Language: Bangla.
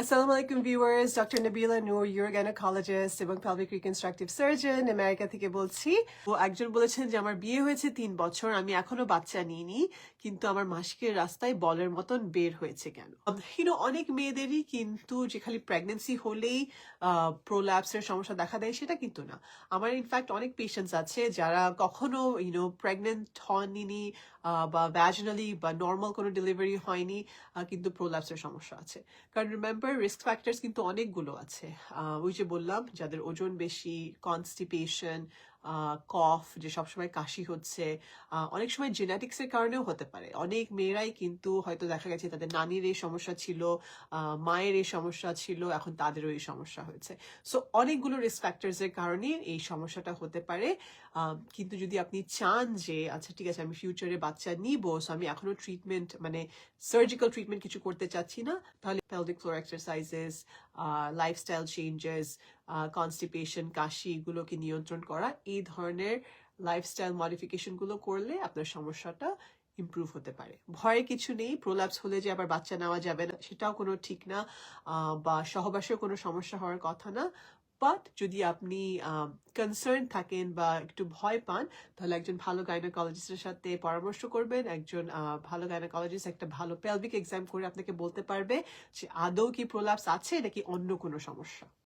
আসসালামু আলাইকুম viewers doctor Nabila Noor your gynaecologist এবং pelvic reconstructive সার্জন আমেরিকা থেকে বলছি। ও একজন বলেছেন যে, আমার বিয়ে হয়েছে তিন বছর, আমি এখনও বাচ্চা নিইনি, কিন্তু আমার মাসিকের রাস্তায় বলের মতন বের হয়েছে কেন? ইউনো অনেক মেয়েদেরই কিন্তু যে খালি প্রেগনেন্সি হলেই প্রোল্যাপসের সমস্যা দেখা দেয়, সেটা কিন্তু না। আমার ইনফ্যাক্ট অনেক পেশেন্টস আছে যারা কখনো ইউনো প্রেগনেন্ট হননি বা ভ্যাজনালি বা নর্মাল কোনো ডেলিভারি হয়নি কিন্তু প্রোল্যাপসের সমস্যা আছে। কারণ রিমেম্বার রিস্ক ফ্যাক্টরস কিন্তু অনেকগুলো আছে। ওই যে বললাম যাদের ওজন বেশি কনস্টিপেশন কফ, যে সবসময় কাশি হচ্ছে অনেক সময় জেনেটিক্স এর কারণেও হতে পারে। অনেক মেয়েরাই কিন্তু হয়তো দেখা গেছে তাদের নানির এই সমস্যা ছিল মায়ের এই সমস্যা ছিল, এখন তাদেরও এই সমস্যা হয়েছে। সো অনেকগুলো রিস্ক ফ্যাক্টরস এর কারণে এই সমস্যাটা হতে পারে। কিন্তু যদি আপনি চান যে আচ্ছা ঠিক আছে, আমি ফিউচারে বাচ্চা নিব সো আমি এখনও ট্রিটমেন্ট মানে সার্জিক্যাল ট্রিটমেন্ট কিছু করতে চাচ্ছি না, তাহলে pelvic floor exercises lifestyle changes constipation কাশি এগুলোকে নিয়ন্ত্রণ করা, এই ধরনের লাইফস্টাইল মডিফিকেশনগুলো করলে আপনার সমস্যাটা ইমপ্রুভ হতে পারে। ভয়ের কিছু নেই প্রোল্যাপস হলে যে আবার বাচ্চা নেওয়া যাবে না, সেটাও কোনো ঠিক না বা সহবাসেও কোনো সমস্যা হওয়ার কথা না। বাট যদি আপনি কনসার্ন থাকেন বা একটু ভয় পান, তাহলে একজন ভালো গাইনোকোলজিস্টের সাথে পরামর্শ করবেন, একজন ভালো গাইনোকোলজিস্ট একটা ভালো পেলভিক এক্সাম করে আপনাকে বলতে পারবে যে আদৌ কি প্রোল্যাপস আছে নাকি অন্য কোনো সমস্যা।